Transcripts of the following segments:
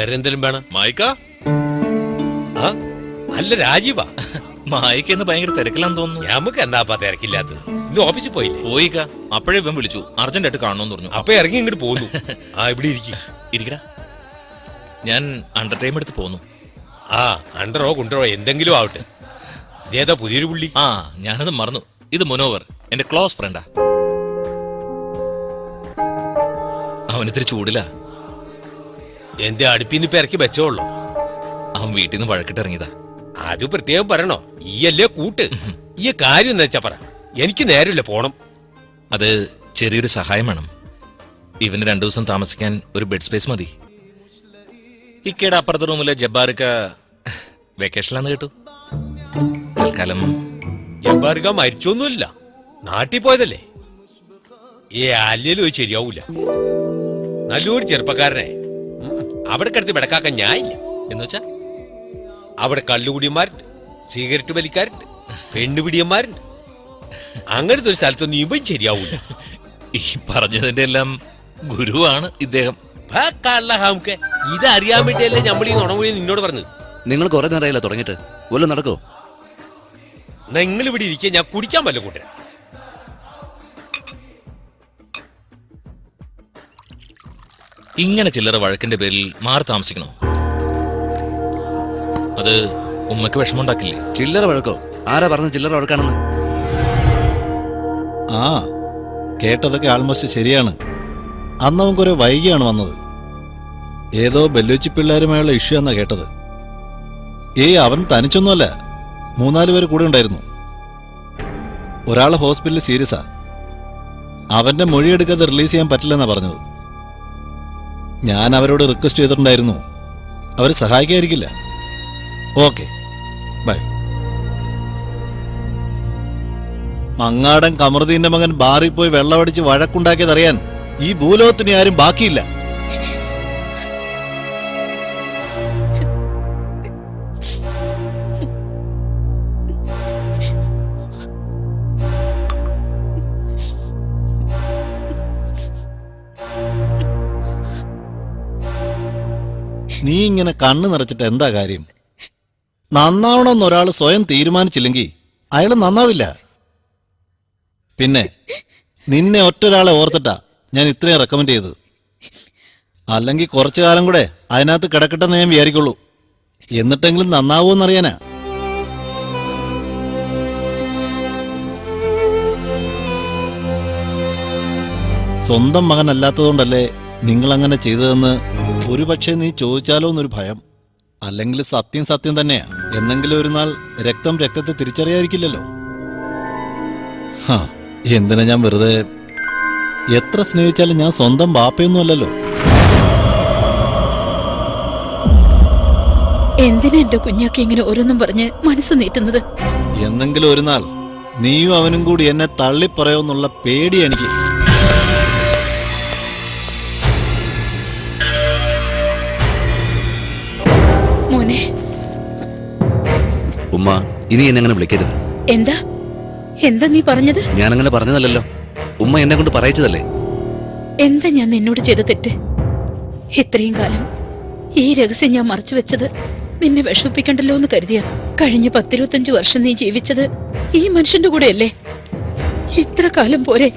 വേറെ എന്തെങ്കിലും വേണം? മായിക്ക? അല്ല രാജീവാ. മായിക്ക എന്ന് ഭയങ്കര തിരക്കിലാന്ന് തോന്നുന്നു. നമുക്ക് എന്താപ്പാ തിരക്കില്ലാത്തത്? ഇന്ന് ഓഫീസിൽ പോയില്ലേ? പോയിക്ക. അപ്പോഴേ ഇവൻ വിളിച്ചു. അർജന്റ് ആയിട്ട് കാണണമെന്ന് പറഞ്ഞു. അപ്പൊ ഇറങ്ങി ഇങ്ങോട്ട് പോന്നു. ആ ഇവിടെ ഇരിക്കും. ഇരിക്കടാ. ഞാൻ അണ്ടർ ടൈം എടുത്ത് പോന്നു. ആ അണ്ടറോ കുണ്ടറോ എന്തെങ്കിലും ആവട്ടെ. ഇതേതാ പുതിയൊരു പുള്ളി? ആ ഞാനത് മറന്നു. ഇത് മുനോവർ എന്റെ ക്ലോസ് ഫ്രണ്ടാ അവനിത്തിരി ചൂടില്ല എന്റെ അടുപ്പിന്ന് പെരക്കി വെച്ചോളൂ അവൻ വീട്ടിൽ നിന്ന് വഴക്കിട്ട് ഇറങ്ങിയതാ. അത് പ്രത്യേകം പറയണോ? ഈ അല്ലേ കൂട്ട്. ഈ കാര്യം എന്താ വെച്ചാ പറ. എനിക്ക് നേരമില്ല പോണം. അത് ചെറിയൊരു സഹായം വേണം. ഇവന് രണ്ടു ദിവസം താമസിക്കാൻ ഒരു ബെഡ് സ്പേസ് മതി. ഇക്കയുടെ അപ്പുറത്തെ റൂമിലെ ജബ്ബാർക്ക വെക്കേഷനിലാന്ന് കേട്ടു. തൽക്കാലം ജബ്ബാർക്ക മരിച്ചൊന്നുമില്ല. നാട്ടിൽ പോയതല്ലേ? ഏ അല്ലേലും ശരിയാവൂല. നല്ലൊരു ചെറുപ്പക്കാരനെ. അവിടെ കിടത്തി വിടക്കാക്കാൻ ഞാനില്ല. എന്ന് വെച്ചാ? അവിടെ കള്ളുകുടിയന്മാരുണ്ട് സിഗരറ്റ് വലിക്കാരുണ്ട് പെണ്ണുപിടിയന്മാരുണ്ട് അങ്ങനത്തെ ഒരു സ്ഥലത്തൊന്നും ഇവൻ ശരിയാവൂല. ഈ പറഞ്ഞതിന്റെ എല്ലാം ഗുരുവാണ് ഇദ്ദേഹം. ഇത് അറിയാൻ ഹാമുക്കെ ഇതറിയാൻ വേണ്ടിയല്ലേ നമ്മൾ ഈ നുണമൊഴി നിന്നോട് പറഞ്ഞത്? നിങ്ങൾ കുറെ നേരമായില്ല തുടങ്ങിയിട്ട്. വല്ലതും നടക്കോ നിങ്ങൾ ഇവിടെ ഇരിക്കുക ഞാൻ കുടിക്കാൻ വല്ല കൂട്ടര. ഇങ്ങനെ ചില്ലറ വഴക്കിന്റെ പേരിൽ മാറി താമസിക്കണോ? അത് ഉമ്മക്ക് വിഷമമുണ്ടാക്കില്ലേ? ചില്ലറ വഴക്കോ? ആരാ പറഞ്ഞ ചില്ലറ വഴക്കാണെന്ന്? ആ കേട്ടതൊക്കെ ആൾമോസ്റ്റ് ശരിയാണ്. അന്ന് അവൻ കുറെ വൈകിയാണ് വന്നത്. ഏതോ ബെല്ലുച്ചി പിള്ളേരുമായുള്ള ഇഷ്യൂ എന്നാ കേട്ടത്. ഏയ് അവൻ തനിച്ചൊന്നുമല്ല. മൂന്നാൽ പേര് കൂടെ ഉണ്ടായിരുന്നു. ഒരാൾ ഹോസ്പിറ്റലിൽ സീരിയസാ. അവന്റെ മൊഴിയെടുക്കാതെ റിലീസ് ചെയ്യാൻ പറ്റില്ലെന്നാ പറഞ്ഞത്. ഞാൻ അവരോട് റിക്വസ്റ്റ് ചെയ്തിട്ടുണ്ടായിരുന്നു. അവർ സഹായിക്കായിരിക്കില്ല ഓക്കെ ബൈ മങ്ങാടൻ കമറുദ്ദീന്റെ മകൻ ബാറിൽ പോയി വെള്ളമടിച്ച് വഴക്കുണ്ടാക്കിയതറിയാൻ ഈ ഭൂലോകത്തിന് ആരും ബാക്കിയില്ല. നീ ഇങ്ങനെ കണ്ണു നിറച്ചിട്ട് എന്താ കാര്യം? നന്നാവണമെന്ന് ഒരാൾ സ്വയം തീരുമാനിച്ചില്ലെങ്കിൽ അയാൾ നന്നാവില്ല. പിന്നെ നിന്നെ ഒറ്റൊരാളെ ഓർത്തിട്ടാ ഞാൻ ഇത്രയും റെക്കമെൻഡ് ചെയ്തത്. അല്ലെങ്കിൽ കുറച്ചു കാലം കൂടെ അതിനകത്ത് കിടക്കട്ടെന്ന് ഞാൻ വിചാരിക്കുള്ളൂ. എന്നിട്ടെങ്കിലും നന്നാവൂന്നറിയാനാ സ്വന്തം മകനല്ലാത്തതുകൊണ്ടല്ലേ നിങ്ങൾ അങ്ങനെ ചെയ്തതെന്ന് ഒരുപക്ഷെ നീ ചോദിച്ചാലോ എന്നൊരു ഭയം. അല്ലെങ്കിൽ സത്യം സത്യം തന്നെയാ. എന്നെങ്കിലും ഒരു നാൾ രക്തം രക്തത്തെ തിരിച്ചറിയാതിരിക്കില്ലല്ലോ. ഹാ, എന്തിനാ ഞാൻ വെറുതെ എത്ര സ്നേഹിച്ചാലും ഞാൻ സ്വന്തം ബാപ്പയൊന്നും അല്ലല്ലോ. എന്തിനാ എന്റെ കുഞ്ഞാക്കി ഇങ്ങനെ ഓരോന്നും പറഞ്ഞ് മനസ്സ് നീട്ടുന്നത്? എന്നെങ്കിലും ഒരു നാൾ നീയും അവനും കൂടി എന്നെ തള്ളിപ്പറയോന്നുള്ള പേടിയാണ് എനിക്ക്. ഉമ്മ ഇനി എന്നെ അങ്ങനെ വിളിക്കരുത്. എന്താ? എന്താ നീ പറഞ്ഞത്? ഞാൻ അങ്ങനെ പറഞ്ഞതല്ലല്ലോ. ഉമ്മ എന്നെ കൊണ്ട് പറയിച്ചതല്ലേ? എന്താ ഞാൻ നിന്നോട് ചെയ്ത തെറ്റ്? ഇത്രയും കാലം ഈ രഹസ്യം ഞാൻ മറച്ചു വെച്ചത് നിന്നെ വിഷമിപ്പിക്കണ്ടല്ലോ എന്ന് കരുതിയ. കഴിഞ്ഞ പത്തിരുപത്തഞ്ചു വർഷം നീ ജീവിച്ചത് ഈ മനുഷ്യന്റെ കൂടെയല്ലേ? ഇത്ര കാലം പോരെ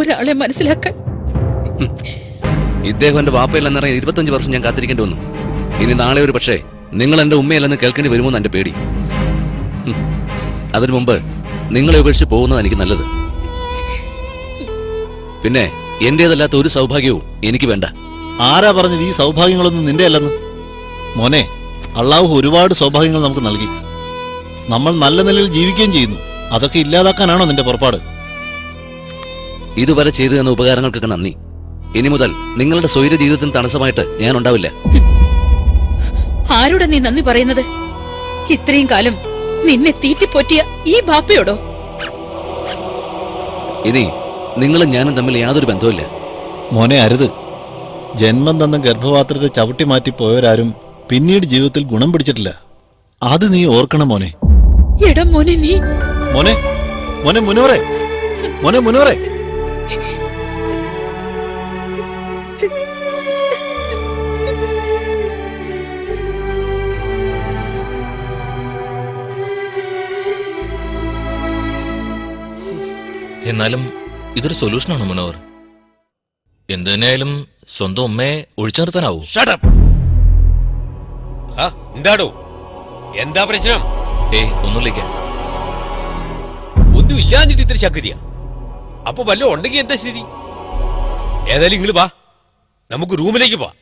ഒരാളെ മനസ്സിലാക്കാൻ. ഇദ്ദേഹം എന്റെ വാപ്പയില്ലെന്നറിയാൻ ഇരുപത്തഞ്ച് വർഷം ഞാൻ കാത്തിരിക്കേണ്ടി വന്നു. ഇനി നാളെ ഒരു പക്ഷേ നിങ്ങൾ എന്റെ ഉമ്മയല്ലെന്ന് കേൾക്കേണ്ടി വരുമോ എന്റെ പേടി. അതിനു മുമ്പ് നിങ്ങളെ ഉപേക്ഷിച്ച് പോകുന്നതാണ് എനിക്ക് നല്ലത്. പിന്നെ എന്റേതല്ലാത്ത ഒരു സൗഭാഗ്യവും എനിക്ക് വേണ്ട. ആരാ പറഞ്ഞത് ഈ സൗഭാഗ്യങ്ങളൊന്നും നിന്റെ അല്ലെന്ന് മോനെ അള്ളാഹു ഒരുപാട് സൗഭാഗ്യങ്ങൾ നമുക്ക് നൽകി. നമ്മൾ നല്ല നിലയിൽ ജീവിക്കുകയും ചെയ്യുന്നു. അതൊക്കെ ഇല്ലാതാക്കാനാണോ നിന്റെ പുറപ്പാട്? ഇതുവരെ ചെയ്തു തന്ന ഉപകാരങ്ങൾക്കൊക്കെ നന്ദി. ഇനി മുതൽ നിങ്ങളുടെ സ്വൈര ജീവിതത്തിന് തടസ്സമായിട്ട് ഞാൻ ഉണ്ടാവില്ല. ആരോടാ നീ നന്ദി പറയുന്നത്? ഇത്രയും കാലം നിന്നെ തീറ്റിപ്പോറ്റിയ ഈ ബാപ്പയോടോ? ഇനി നിങ്ങളും ഞാനും തമ്മിൽ യാതൊരു ബന്ധവുമില്ല. മോനെ അരുത്. ജന്മം തന്ന ഗർഭപാത്രത്തെ ചവിട്ടി മാറ്റി പോയവരാരും പിന്നീട് ജീവിതത്തിൽ ഗുണം പിടിച്ചിട്ടില്ല. അത് നീ ഓർക്കണം മോനെ. എടാ മോനെ നീ മോനെ മോനെ മുനോറെ മോനെ മുനോറെ എന്നാലും ഇതൊരു സൊല്യൂഷനാണ് മനോഹർ. എന്തു തന്നെയായാലും സ്വന്തം ഉമ്മയെ ഒഴിച്ചു നിർത്താനാവൂ. എന്താടോ? എന്താ പ്രശ്നം? ഏ ഒന്നുമില്ലേക്ക ഒന്നും ഇല്ലാഞ്ഞിട്ട് ഇത്ര ശക്തിയ. അപ്പൊ വല്ല ഉണ്ടെങ്കിൽ എന്താ ശരി ഏതായാലും ഇങ്ങൾ വാ. നമുക്ക് റൂമിലേക്ക് പോവാ.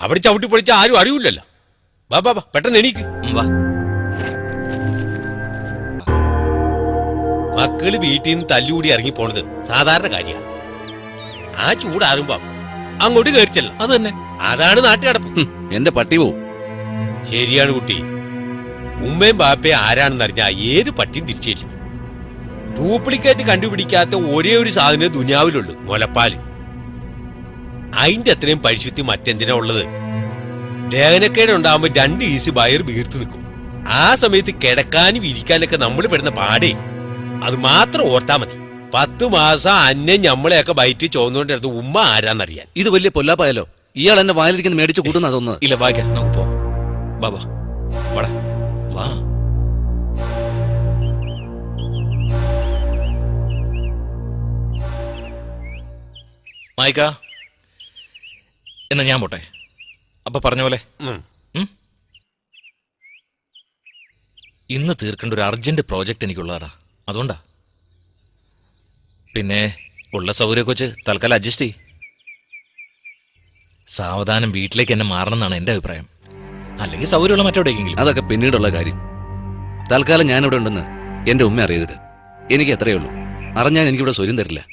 അവിടെ ചവിട്ടി പൊളിച്ച ആരും അറിയില്ലല്ലോ വാ വാ വാ പെട്ടെന്ന് എണീക്ക്. വാ. മക്കൾ വീട്ടിൽ നിന്ന് തല്ലുകൂടി ഇറങ്ങി പോണത് സാധാരണ കാര്യമാണ് ആ ചൂടാറുമ്പോ അങ്ങോട്ട് കയറിച്ചല്ല അത് തന്നെ. അതാണ് നാട്ടുകടപ്പ് എന്റെ പട്ടി പോവും. ശരിയാണ് കുട്ടി. ഉമ്മയും ബാപ്പയും ആരാണെന്ന് അറിഞ്ഞാൽ ഏത് പട്ടിയും തിരിച്ചില്ല. ഡ്യൂപ്ലിക്കേറ്റ് കണ്ടുപിടിക്കാത്ത ഒരേ ഒരു സാധനം ദുനിയാവിലുള്ളൂ മുലപ്പാൽ. അതിന്റെ അത്രയും പരിശുദ്ധി മറ്റെന്തിനാ ഉള്ളത്? ദേഹനക്കേട് ഉണ്ടാകുമ്പോ രണ്ട് ഈസി ബയർ വീർത്തു നിൽക്കും. ആ സമയത്ത് കിടക്കാനും ഇരിക്കാനൊക്കെ നമ്മൾ പെടുന്ന പാടേ. അത് മാത്രം ഓർത്താ മതി. പത്ത് മാസം അന്യം ഞമ്മളെയൊക്കെ ബൈറ്റ് ചോന്നുകൊണ്ടിരുന്നത് ഉമ്മ ആരാന്നറിയാൻ. ഇത് വലിയ പൊല്ലാപ്പായാലോ ഇയാൾ എന്നെ വായിലിരിക്കുന്ന മേടിച്ച് കൂട്ടുന്ന അതൊന്ന്. ഇല്ല വായിക്കാം നമുക്ക് പോ വാ വാടാ. വാ. മായിക്ക. എന്നാ ഞാൻ പോട്ടെ. അപ്പൊ പറഞ്ഞ പോലെ? ഇന്ന് തീർക്കേണ്ട ഒരു അർജന്റ് പ്രോജക്റ്റ് എനിക്കുള്ളതാടാ. അതുകൊണ്ടാ. പിന്നെ ഉള്ള സൗകര്യമൊക്കെ വെച്ച് തൽക്കാലം അഡ്ജസ്റ്റ് ചെയ് സാവധാനം വീട്ടിലേക്ക് എന്നെ മാറണം എന്നാണ് എന്റെ അഭിപ്രായം. അല്ലെങ്കിൽ സൗകര്യമുള്ള മറ്റെവിടേക്കെങ്കിലും. അതൊക്കെ പിന്നീടുള്ള കാര്യം. തൽക്കാലം ഞാനിവിടെ ഉണ്ടെന്ന് എന്റെ ഉമ്മ അറിയരുത്. എനിക്ക് അത്രയേ ഉള്ളൂ. അറിഞ്ഞാൽ എനിക്കിവിടെ സ്വര്യം തരില്ല.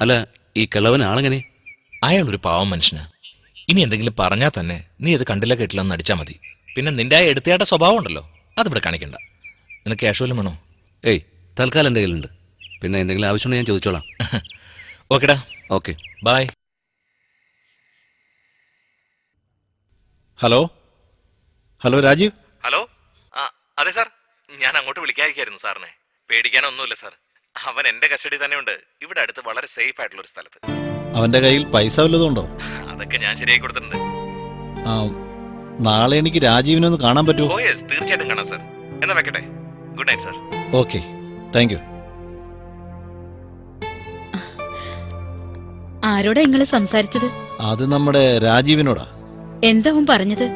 അല്ല ഈ കിളവൻ ആളെങ്ങനെ? അയാൾ ഒരു പാവം മനുഷ്യനാ. ഇനി എന്തെങ്കിലും പറഞ്ഞാൽ തന്നെ നീ ഇത് കണ്ടില്ല കേട്ടില്ലെന്ന് അടിച്ചാൽ മതി. പിന്നെ നിന്റെ ആ എടുത്തയാട്ട സ്വഭാവം ഉണ്ടല്ലോ. അതിവിടെ കാണിക്കണ്ട. നിനക്ക് ക്യാഷ് വല്ലതും വേണോ? ഏയ് തൽക്കാലം എന്റെ കയ്യിലുണ്ട്. പിന്നെ എന്തെങ്കിലും ആവശ്യമുണ്ടെങ്കിൽ ഞാൻ ചോദിച്ചോളാം. ഓക്കേടാ okay bye hello hello Rajeev hello ആ അതെ സാർ. ഞാൻ അങ്ങോട്ട് വിളിക്കാതിരിക്കായിരുന്നു സാറിനെ. പേടിക്കാനൊന്നുമില്ല സാർ. അവൻ എന്റെ കസ്റ്റഡി തന്നെ ഉണ്ട് ഇവിടെ അടുത്ത് വളരെ സേഫ് ആയിട്ടുള്ള ഒരു സ്ഥലത്ത്. അവന്റെ കയ്യിൽ പൈസ വല്ലതുണ്ടോ അതൊക്കെ ഞാൻ ശരിയായി കൊടുത്തിട്ടുണ്ട്. ആ നാളെ എനിക്ക് രാജീവിനെ ഒന്ന് കാണാൻ പറ്റുമോ? തീർച്ചയായിട്ടും കാണാം സാർ. എന്നാ വെക്കട്ടെ? Good night sir okay thank you. ആരോടാ നിങ്ങൾ സംസാരിച്ചത്? അത് നമ്മുടെ രാജീവിനോടാ. എന്താ അവൻ പറഞ്ഞത്?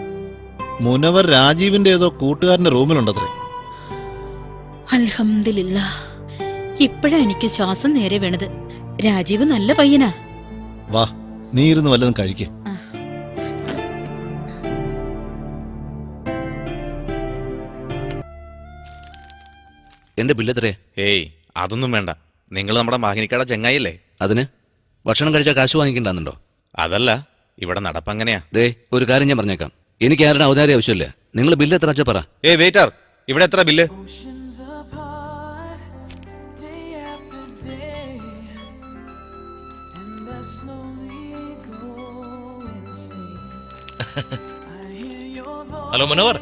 മുനവർ രാജീവിന്റെ ഏതോ കൂട്ടുകാരന്റെ റൂമിലുണ്ടത്രേ. അൽഹംദില്ല ഇപ്പോഴാ എനിക്ക് ശ്വാസം നേരെ വീണത്. രാജീവ് നല്ല പയ്യനാ. വാ നീ ഇരുന്ന് വല്ലതും കഴിക്ക്. എന്റെ ബില്ലെത്രേ ഏയ് അതൊന്നും വേണ്ട. നിങ്ങൾ നമ്മുടെ മാഹിനിക്കട ചെങ്ങായില്ലേ അതിന്? ഭക്ഷണം കഴിച്ചാൽ കാശ് വാങ്ങിക്കണ്ടെന്നുണ്ടോ? അതല്ല ഇവിടെ നടപ്പങ്ങനെയാ ദേ ഒരു കാര്യം ഞാൻ പറഞ്ഞേക്കാം. എനിക്ക് ആരുടെ ഔദാരി ആവശ്യമില്ല. നിങ്ങൾ ബില്ല് എത്ര അച്ഛ പറ. ഏയ് വെയിറ്റർ ഇവിടെ എത്ര ബില്ല്. ഹലോ മനോഹർ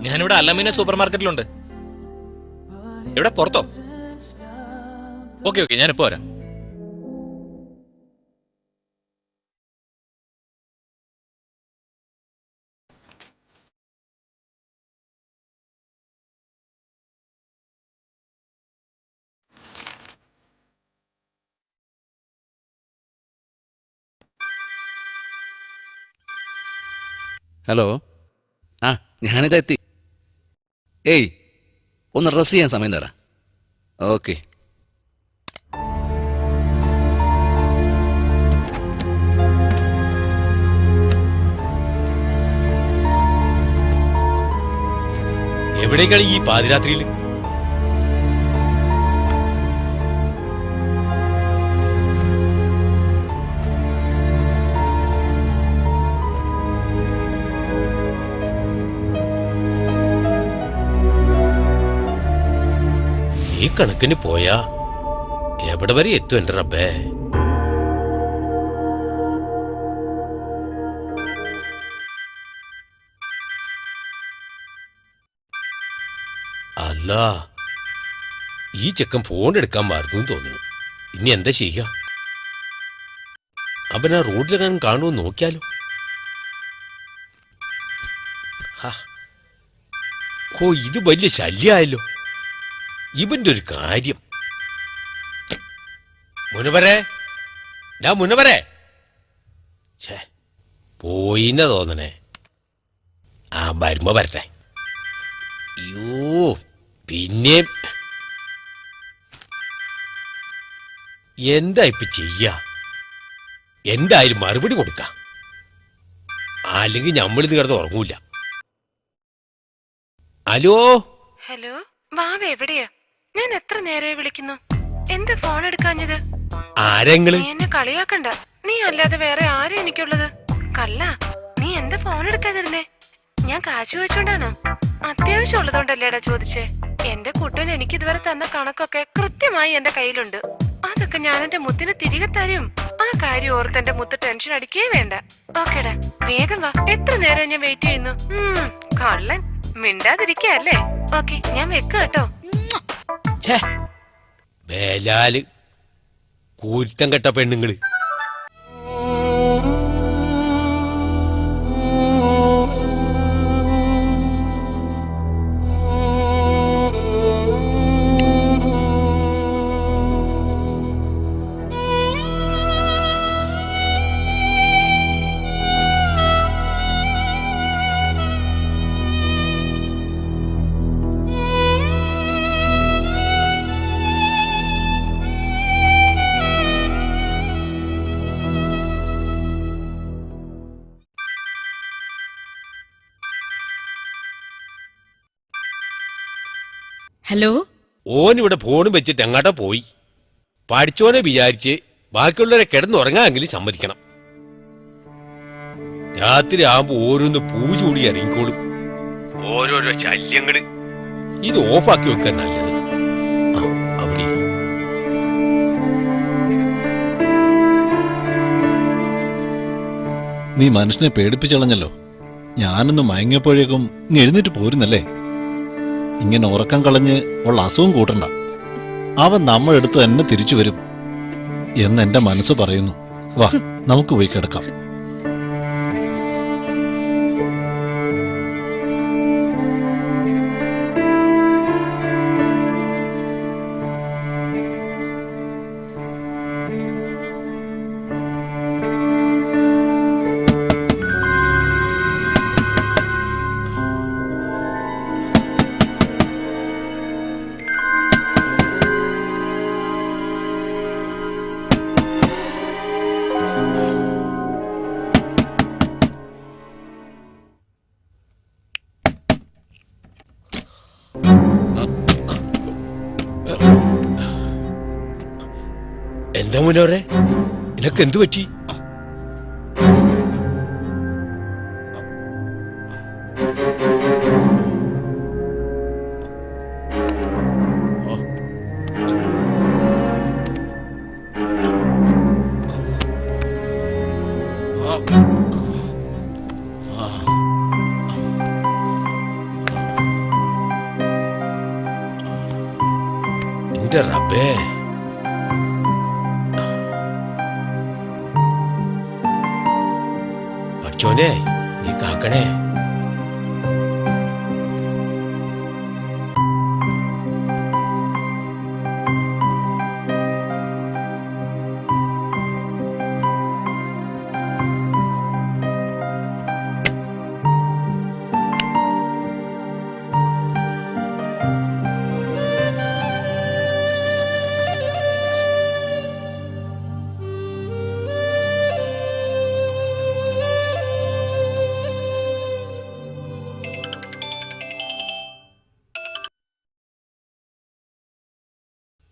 ഞാനിവിടെ അലമീന സൂപ്പർ മാർക്കറ്റിലുണ്ട് എവിടെ? പുറത്തോ? ഓക്കെ ഓക്കെ ഞാനിപ്പോ വരാം. ഹലോ. ആ ഞാനിതാ എത്തി. ഏയ് ഒന്ന് ഡ്രസ് ചെയ്യാൻ സമയം തരാം. ഓക്കെ എവിടേക്കാണ് ഈ പാതിരാത്രിയിൽ കണക്കിന് പോയാ എവിടെ വരെ എത്തും എന്റെ റബ്ബേ? അല്ല ഈ ചെക്കൻ ഫോൺ എടുക്കാൻ മാറുന്നു തോന്നുന്നു. ഇനി എന്താ ചെയ്യുക അവൻ ആ റോഡിലെങ്ങാനും കാണുമോ നോക്കിയാലോ. ഓ ഇത് വലിയ ശല്യമായല്ലോ ഇവന്റെ ഒരു കാര്യം. മുനവരെ ഞാൻ മുനവരെ. ഛേ പോയിന്ന തോന്നണേ. ആ വരുമ്പോ വരട്ടെ. യോ പിന്നെ എന്താ ഇപ്പൊ ചെയ്യ? എന്തായാലും മറുപടി കൊടുക്കാം. അല്ലെങ്കിൽ നമ്മളിത് കിടന്ന് ഉറങ്ങൂല. ഹലോ? ഹലോ മാവ് എവിടെയാ? ഞാൻ എത്ര നേരമായി വിളിക്കുന്നു? എന്ത് ഫോൺ എടുക്കാഞ്ഞത്? ആരെങ്ങൾ നീ എന്നെ കളിയാക്കണ്ട. നീ അല്ലാതെ വേറെ ആരും എനിക്കുള്ളത്? കള്ള നീ എന്ത് ഫോൺ എടുക്കാതിരുന്നേ ഞാൻ കാശ് വെച്ചോണ്ടാണോ അത്യാവശ്യം ഉള്ളതുകൊണ്ടല്ലേടാ ചോദിച്ചേ. എന്റെ കുട്ടൻ എനിക്ക് ഇതുവരെ തന്ന കണക്കൊക്കെ കൃത്യമായി എന്റെ കയ്യിലുണ്ട്. അതൊക്കെ ഞാൻ എന്റെ മുത്തിന് തിരികെ തരും. ആ കാര്യം ഓർത്ത് എന്റെ മുത്ത് ടെൻഷൻ അടിക്കേ വേണ്ട. ഓക്കേടാ വേഗം വാ. എത്ര നേരം ഞാൻ വെയിറ്റ് ചെയ്യുന്നു? ഉം, കള്ളൻ. മിണ്ടാതിരിക്കല്ലേ ഓക്കെ ഞാൻ വെക്കാം കേട്ടോ. ഛേ. വേലാൽ കൂരുത്തം കെട്ട പെണ്ണുങ്ങൾ. ഹലോ? ഓൻ ഇവിടെ ഫോണും വെച്ചിട്ട് എങ്ങോട്ടാ പോയി? പഠിച്ചോനെ വിചാരിച്ച് ബാക്കിയുള്ളവരെ കിടന്നുറങ്ങാമെങ്കിലും സമ്മതിക്കണം. രാത്രി ആകുമ്പോ ഓരോന്ന് പൂജ കൂടി ഇറങ്ങിക്കോളും. ഓരോരോ ശല്യങ്ങൾ. ഇത് ഓഫാക്കി വെക്കാൻ നല്ലത്. അവിടെ നീ മനുഷ്യനെ പേടിപ്പിച്ചളഞ്ഞല്ലോ ഞാനൊന്ന് മയങ്ങിയപ്പോഴേക്കും നീ എഴുന്നേറ്റ് പോരുന്നല്ലേ? ഇങ്ങനെ ഉറക്കം കളഞ്ഞ് ഉള്ള അസുഖം കൂട്ടണ്ട. അവൻ നമ്മളെടുത്ത് തന്നെ തിരിച്ചു വരും എന്ന് എന്റെ മനസ്സ് പറയുന്നു. വാ നമുക്ക് പോയി കിടക്കാം. എന്താ മുന്നോറെ? നിനക്ക് എന്തു പറ്റി? പഠിച്ചോനെ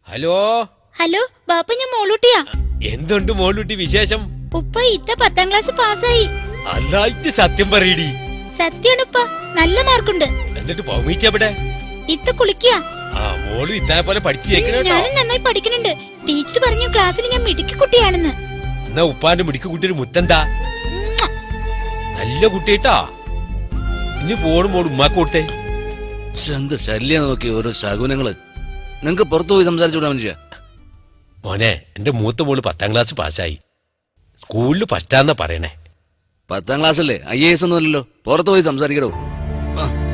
ഹലോ? ഹലോ ബാപ്പ ഞാൻ മോളൂട്ടിയാ. എന്തുണ്ട് മോളൂട്ടി വിശേഷം? ഉപ്പ ഇത്ത പത്താം ക്ലാസ് പാസ്സായി. അല്ലായിട്ട് സത്യം പറയടി. സത്യാണുപ്പ നല്ല മാർക്കുണ്ട്. എന്നിട്ട് പൗമീച്ചെവിടെ ഇത്ത കുളിക്കുക ആ മോൾ ഇത്തായ പോലെ ഞാനും നന്നായി പഠിക്കുന്നുണ്ട് ടീച്ചർ പറഞ്ഞു ക്ലാസ്സിൽ ഞാൻ മിടുക്കി കുട്ടിയാണെന്ന്. എന്നാ ഉപ്പാന്റെ മിടുക്കി കുട്ടി ഒരു മുത്തന്താ? നല്ല കുട്ടിട്ടാ ഇനി ഫോണും മോൾ ഉമ്മാക്ക് കൊടുത്തേ. എന്ത് ശല്യം നോക്കി ഓരോ ശകുനങ്ങൾ. നിങ്ങക്ക് പുറത്തു പോയി സംസാരിച്ചുകൂടാ മനുഷ്യ മോനെ എന്റെ മൂത്ത മോൾ പത്താം ക്ലാസ് പാസ്സായി. സ്കൂളിൽ ഫസ്റ്റാന്നാ പറയണേ. പത്താം ക്ലാസ് അല്ലേ ഐ എ എസ് ഒന്നും അല്ലല്ലോ. പുറത്തു പോയി സംസാരിക്കടോ. ആ.